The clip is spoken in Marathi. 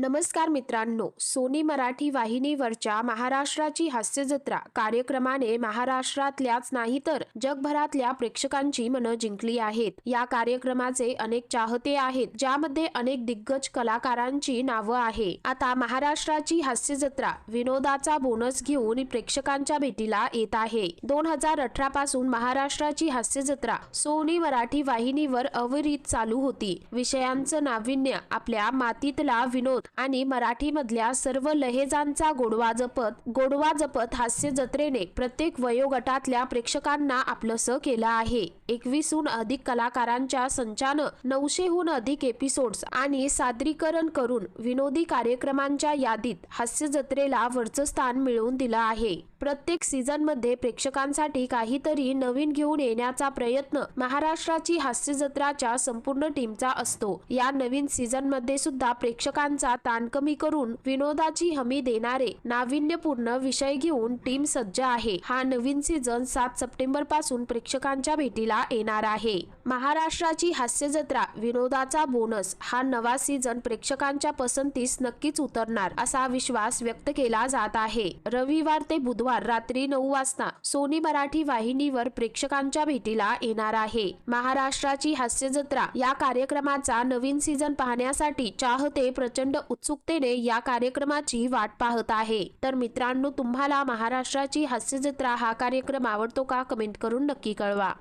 नमस्कार मित्रांनो. सोनी मराठी वाहिनीवरच्या महाराष्ट्राची हास्य जत्रा कार्यक्रमाने महाराष्ट्रातल्याच नाही तर जगभरातल्या प्रेक्षकांची मनं जिंकली आहेत. या कार्यक्रमाचे अनेक चाहते आहेत ज्यामध्ये अनेक दिग्गज कलाकारांची नावं आहे. आता महाराष्ट्राची हास्य जत्रा विनोदाचा बोनस घेऊन प्रेक्षकांच्या भेटीला येत आहे. दोन हजार अठरा पासून महाराष्ट्राची हास्य जत्रा सोनी मराठी वाहिनीवर अविरित चालू होती. विषयांचं नाविन्य आपल्या मातीतला विनोद आणि मराठीमधल्या सर्व लहेजांचा गोडवा जपत गोडवा जपत हास्य जत्रेने प्रत्येक वयोगटातल्या प्रेक्षकांना आपलंसं केलं आहे. एकवीसहून अधिक कलाकारांच्या संचानं नऊशेहून अधिक एपिसोड्स आणि सादरीकरण करून विनोदी कार्यक्रमांच्या यादीत हास्य जत्रेला वरचं स्थान मिळवून दिलं आहे. प्रत्येक सीझनमध्ये प्रेक्षकांसाठी काहीतरी नवीन घेऊन येण्याचा प्रयत्न महाराष्ट्राची हास्य जत्राच्या संपूर्ण टीमचा असतो. या नवीन सीझनमध्ये सुद्धा प्रेक्षकांचा ताण कमी करून विनोदाची हमी देणारे नाविन्यपूर्ण विषय घेऊन टीम सज्ज आहे. हा नवीन सीझन सात सप्टेंबरपासून प्रेक्षकांच्या भेटीला येणार आहे. महाराष्ट्राची हास्य जत्रा विनोदाचा बोनस हा नवा सीझन प्रेक्षकांच्या पसंतीस नक्कीच उतरणार असा विश्वास व्यक्त केला जात आहे. रविवार ते बुधवार रात्री नऊ वाजता सोनी मराठी वाहिनीवर प्रेक्षकांच्या भेटीला येणार आहे. महाराष्ट्राची हास्य जत्रा या कार्यक्रमाचा नवीन सीझन पाहण्यासाठी चाहते प्रचंड उत्सुकतेने या कार्यक्रमाची वाट पाहत आहे. तर मित्रांनो तुम्हाला महाराष्ट्राची हास्य जत्रा हा कार्यक्रम आवडतो का? कमेंट करून नक्की कळवा.